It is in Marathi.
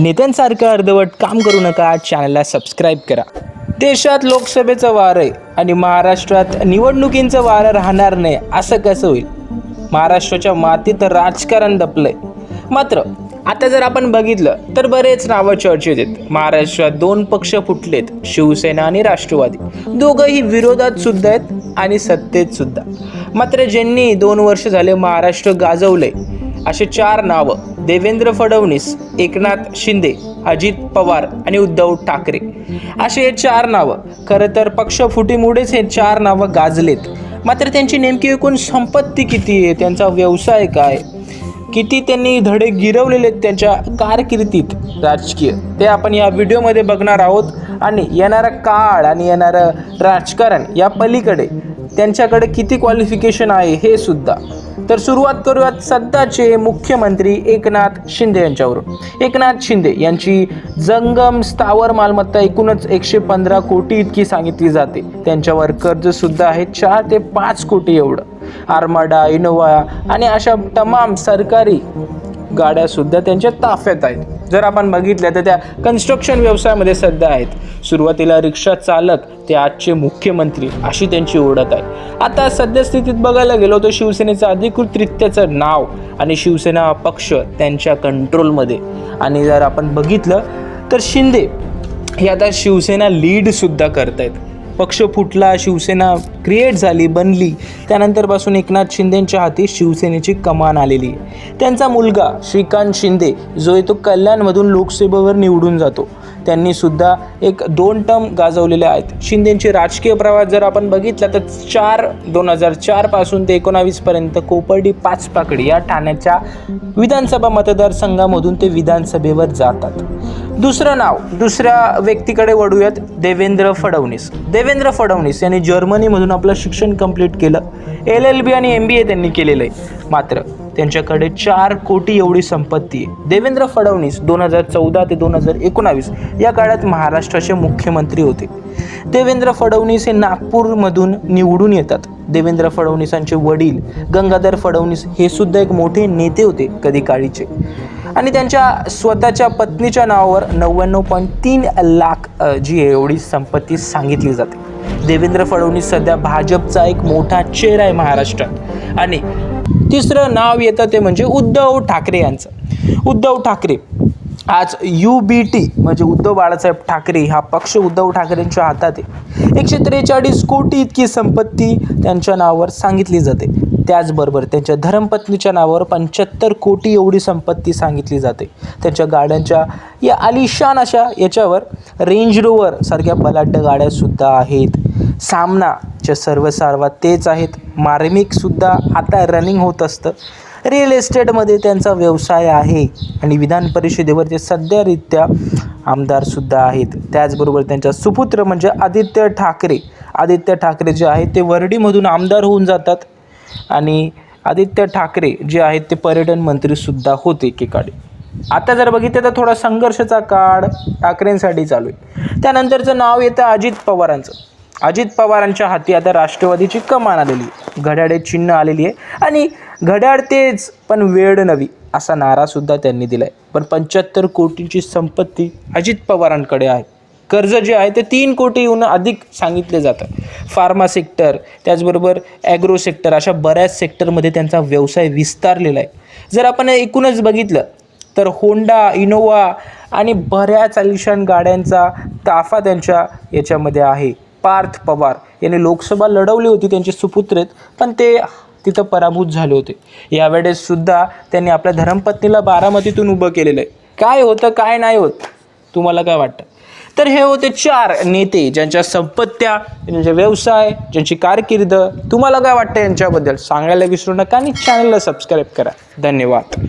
नेत्यांसारखं अर्धवट काम करू नका. चॅनलला सबस्क्राईब करा. देशात लोकसभेचं वारं आहे आणि महाराष्ट्रात निवडणुकींचं वारं राहणार नाही असं कसं होईल? महाराष्ट्राच्या मातीत राजकारण दपलंय मात्र आता जर आपण बघितलं तर बरेच नावं चर्चेत आहेत. महाराष्ट्रात दोन पक्ष फुटलेत शिवसेना आणि राष्ट्रवादी. दोघंही विरोधात सुद्धा आहेत आणि सत्तेत सुद्धा. मात्र ज्यांनी दोन वर्ष झाले महाराष्ट्र गाजवलंय असे चार नावं. देवेंद्र फडणवीस एकनाथ शिंदे अजित पवार आणि उद्धव ठाकरे. असे हे चार नावं. खरं तर पक्षफुटीमुळेच हे चार नावं गाजलेत. मात्र त्यांची नेमकी एकूण संपत्ती किती आहे? त्यांचा व्यवसाय काय? किती त्यांनी धडे गिरवलेले आहेत त्यांच्या कारकिर्दीत? राजकीय. ते आपण या व्हिडिओमध्ये बघणार आहोत. आणि येणारा काळ आणि येणारं राजकारण या पलीकडे त्यांच्याकडे किती क्वालिफिकेशन आहे हे सुद्धा. तर सुरुवात करूयात सध्याचे मुख्यमंत्री एकनाथ शिंदे यांच्यावरून. एकनाथ शिंदे यांची जंगम स्थावर मालमत्ता एकूणच एकशे पंधरा कोटी इतकी सांगितली जाते. त्यांच्यावर कर्ज सुद्धा आहे चार ते पाच कोटी एवढं. आर्माडा इनोवा आणि अशा तमाम सरकारी गाड्या सुद्धा त्यांच्या ताफ्यात आहेत. जर आपण बघितलं तर त्या कन्स्ट्रक्शन व्यवसायामध्ये सध्या आहेत. सुरुवातीला रिक्षा चालक ते आजचे मुख्यमंत्री अशी त्यांची ओढत आहे. आता सद्यस्थितीत बघायला गेलो तर शिवसेनेचं अधिकृतरित्याचं नाव आणि शिवसेना पक्ष त्यांच्या कंट्रोलमध्ये आणि जर आपण बघितलं तर शिंदे हे आता शिवसेना लीडसुद्धा करत आहेत पक्ष फुटला शिवसेना क्रिएट झाली बनली. त्यानंतरपासून एकनाथ शिंदेच्या हाती शिवसेनेची कमान आलेली. आहे त्यांचा मुलगा श्रीकांत शिंदे जो आहे तो कल्याणमधून लोकसभेवर निवडून जातो. त्यांनी सुद्धा एक दोन टर्म गाजवलेले आहेत. शिंदेचे राजकीय प्रवास जर आपण बघितला तर चार दोन हजार चारपासून ते एकोणावीसपर्यंत कोपर्डी पाच पाकडी या ठाण्याच्या विधानसभा मतदारसंघामधून ते विधानसभेवर जातात. दुसरं नाव दुसऱ्या व्यक्तीकडे वळूयात देवेंद्र फडणवीस. देवेंद्र फडणवीस यांनी जर्मनीमधून आपलं शिक्षण कंप्लीट केलं. एल एल बी आणि एम बी ए त्यांनी केलेलं आहे. मात्र त्यांच्याकडे चार कोटी एवढी संपत्ती आहे. देवेंद्र फडणवीस दोन हजार चौदा ते दोन हजार एकोणावीस या काळात महाराष्ट्राचे मुख्यमंत्री होते. देवेंद्र फडणवीस हे नागपूरमधून निवडून येतात. देवेंद्र फडणवीसांचे वडील गंगाधर फडणवीस हे सुद्धा एक मोठे नेते होते कधी काळीचे. आणि त्यांच्या स्वतःच्या पत्नीच्या नावावर नव्याण्णव पॉईंट तीन लाख जी आहे एवढी संपत्ती सांगितली जाते. देवेंद्र फडणवीस सध्या भाजपचा एक मोठा चेहरा आहे महाराष्ट्रात. आणि तिसरं नाव येतं ते म्हणजे उद्धव ठाकरे यांचं. उद्धव ठाकरे आज यू बी टी म्हणजे उद्धव बाळासाहेब ठाकरे हा पक्ष उद्धव ठाकरेंच्या हातात आहे. एकशे त्रेचाळीस कोटी इतकी संपत्ती त्यांच्या नावावर सांगितली जाते. त्याचबरोबर त्यांच्या धर्मपत्नीच्या नावावर पंच्याहत्तर कोटी एवढी संपत्ती सांगितली जाते. त्यांच्या गाड्यांच्या या आलिशान अशा याच्यावर रेंज रोवर सारख्या बलाढ्य गाड्यासुद्धा आहेत. सामनाच्या सर्व सारवा तेच आहेत. मार्मिकसुद्धा आता रनिंग होत असतं. रिअल इस्टेटमध्ये त्यांचा व्यवसाय आहे आणि विधान परिषदेवर ते सध्यारित्या आमदारसुद्धा आहेत. त्याचबरोबर त्यांच्या सुपुत्र म्हणजे आदित्य ठाकरे. आदित्य ठाकरे जे आहेत ते वर्डीमधून आमदार होऊन जातात. आणि आदित्य ठाकरे जे आहेत ते पर्यटन मंत्रीसुद्धा होते एकेकाळी. आता जर बघितलं तर थोडा संघर्षाचा काळ ठाकरेंसाठी चालू आहे. त्यानंतरचं नाव येतं अजित पवारांचं. अजित पवारांच्या हाती आता राष्ट्रवादीची कमान आलेली आहे. घड्याळे चिन्ह आलेली आहे. आणि घड्याळ तेच पण वेळ नवी असा नारासुद्धा त्यांनी दिला आहे पण पंच्याहत्तर कोटीची संपत्ती अजित पवारांकडे आहे. कर्ज जे आहे ते तीन कोटीहून अधिक सांगितले जातात. फार्मा सेक्टर त्याचबरोबर ॲग्रो सेक्टर अशा बऱ्याच सेक्टरमध्ये त्यांचा व्यवसाय विस्तारलेला आहे. जर आपण एकूणच बघितलं तर होंडा इनोवा आणि बऱ्याच आलिशान गाड्यांचा ताफा त्यांच्या याच्यामध्ये आहे. पार्थ पवार यांनी लोकसभा लढवली होती त्यांचे सुपुत्र आहेत पण ते तिथं पराभूत झाले होते. यावेळेस सुद्धा त्यांनी आपल्या धर्मपत्नीला बारामतीतून उभं केलेलं आहे. काय होतं काय नाही होत तुम्हाला काय वाटतं? तर हे होते चार नेते ज्यांच्या संपत्त्या ज्यांचे व्यवसाय ज्यांची कारकीर्द. तुम्हाला काय वाटतं यांच्याबद्दल? सांगायला विसरू नका आणि चॅनलला सबस्क्राईब करा. धन्यवाद.